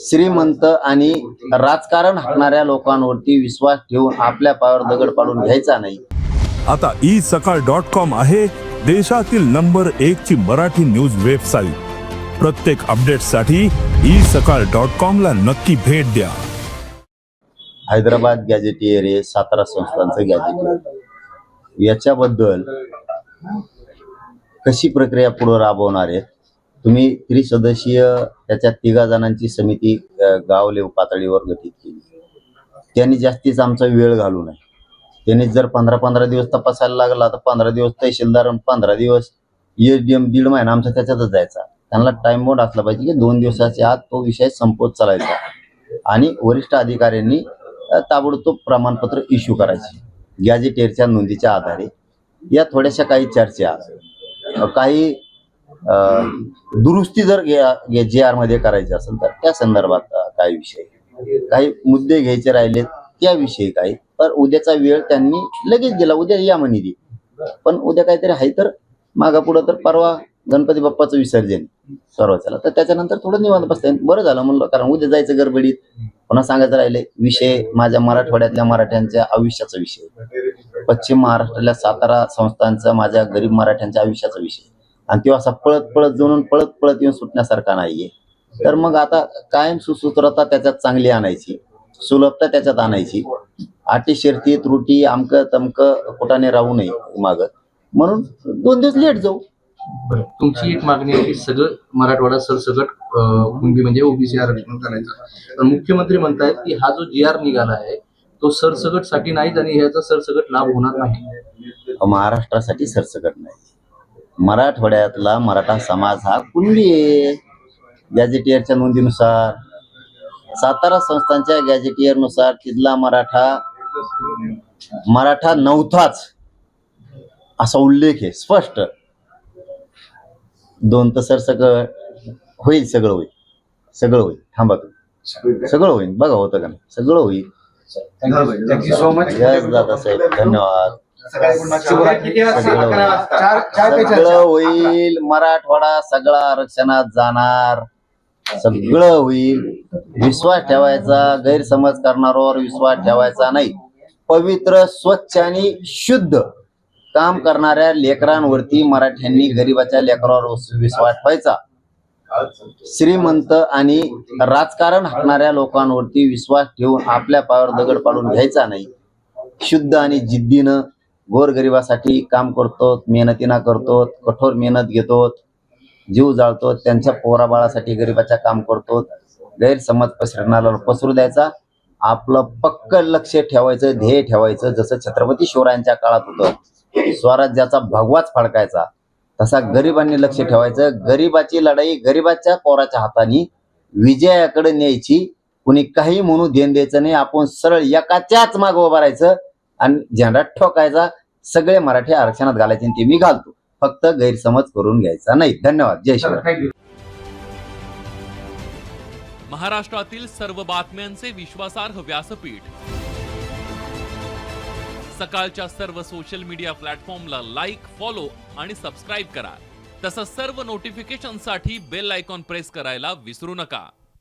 श्रीमंत आणि राजकारण हाकणाऱ्या लोकांवरती विश्वास ठेवून आपल्या पायावर दगड पाडून घ्यायचा नाही. आता ई सकाळ डॉट कॉम आहे देशातील नंबर एक ची मराठी न्यूज वेबसाईट. प्रत्येक अपडेटसाठी ई सकाळ डॉट कॉम ला नक्की भेट द्या. हैदराबाद गॅजेटियर हे सातारा संस्थांचं गॅजेटियर याच्याबद्दल कशी प्रक्रिया पुढे राबवणार आहेत? तुम्ही त्रिसदस्यीय त्याच्या तिघा जणांची समिती गावलेव पातळीवर गठीत केली. त्यांनी जास्तीच आमचा वेळ घालू नये. त्यांनी जर पंधरा पंधरा दिवस तपासायला लागला तर पंधरा दिवस तहसीलदार आणि पंधरा दिवस एच डी एम दीड महिना आमचा त्याच्यातच जायचा. त्यांना टाइम मोड असला पाहिजे की दोन दिवसाच्या आत तो विषय संपवत चालायचा. आणि वरिष्ठ अधिकाऱ्यांनी ताबडतोब प्रमाणपत्र इश्यू करायचे. गॅजेटेरच्या नोंदीच्या आधारे. या थोड्याशा काही चर्चा काही दुरुस्ती जर जे आरमध्ये करायची असेल तर त्या संदर्भात काय विषय काही मुद्दे घ्यायचे राहिले त्याविषयी काही. तर उद्याचा वेळ त्यांनी लगेच दिला. उद्या या म्हणे पण उद्या काहीतरी आहे तर मागा पुढं तर परवा गणपती बाप्पाचं विसर्जन सर्वच्याला तर त्याच्यानंतर थोडं निवांत बसता बरं झालं म्हणलं कारण उद्या जायचं गडबडीत. पुन्हा सांगायचं राहिले विषय माझ्या मराठवाड्यातल्या मराठ्यांच्या आयुष्याचा विषय. पश्चिम महाराष्ट्रातल्या सातारा संस्थांचा माझ्या गरीब मराठ्यांच्या आयुष्याचा विषय. आणि तो असा पळत पळत जाऊन पळत पळत येऊन सुटण्यासारखा नाहीये. तर मग आता कायम सुसूत्रता त्याच्यात चांगली आणायची सुलभता त्याच्यात आणायची. अटी शर्ती त्रुटी अमक तमक कुठाने राहू नये माग. म्हणून दोन दिवस लेट जाऊ. तुमची एक मागणी आहे की सगळं मराठवाडा सरसकट अं, कुणबी म्हणजे ओबीसी आरक्षण करायचं. पण मुख्यमंत्री म्हणतायत की हा जो जी आर निघाला आहे तो सरसकटसाठी नाहीच आणि ह्याचा सरसकट लाभ होणार नाही. महाराष्ट्रासाठी सरसकट नाही. मराठवाड्यातला मराठा समाज हा कुणबी आहे? गॅजेटियरच्या नोंदीनुसार सातारा संस्थांच्या गॅजेटियरनुसार तिथला मराठा मराठा नव्हताच असा उल्लेख आहे स्पष्ट. दोन तर सरसकट होईल सगळं होईल सगळं होईल थांबा तुम्ही. सगळं होईल बघा होतं का नाही सगळं होईल. Thank you so much yes Dadasaheb धन्यवाद. सगळं. होईल. मराठवाडा सगळा आरक्षणात जाणार. सगळं होईल. विश्वास ठेवायचा गैरसमज करणाऱ्यावर विश्वास ठेवायचा नाही. पवित्र स्वच्छ आणि शुद्ध काम करणाऱ्या लेकरांवरती मराठ्यांनी गरिबाच्या लेकरावर विश्वास ठेवायचा. श्रीमंत आणि राजकारण हाकणाऱ्या लोकांवरती विश्वास ठेवून आपल्या पायावर दगड पाडून घ्यायचा नाही. शुद्ध आणि जिद्दीनं गोरगरिबासाठी काम करतो मेहनतीना करतो कठोर मेहनत घेतो जीव जाळतो त्यांच्या पोराबाळासाठी गरिबाच्या काम करतो गैरसमज पसरणारा पसरू द्यायचा. आपलं पक्क लक्ष ठेवायचं ध्येय ठेवायचं जसं छत्रपती शिवरायांच्या काळात होतं. स्वराज्याचा भगवाच फडकायचा. तसा गरिबांनी लक्ष ठेवायचं. गरिबाची लढाई गरिबाच्या पोराच्या हाताने. विजयाकडे न्यायची. कुणी काही म्हणू देण द्यायचं नाही. आपण सरळ एकाच्याच माग उभारायचं आणि झेंडा ठोकायचा. सगळे मराठी आरक्षणात घालायचे आणि ते मी घालतो. फक्त गैरसमज करून घ्यायचा नाही. धन्यवाद. जय शिवराय थँक्यू महाराष्ट्रातील सर्व बातम्यांचे विश्वासार्ह व्यासपीठ. सकाळच्या सर्व सोशल मीडिया प्लॅटफॉर्मला लाईक फॉलो आणि सबस्क्राईब करा. तसंच सर्व नोटिफिकेशनसाठी बेल आयकॉन प्रेस करायला विसरू नका.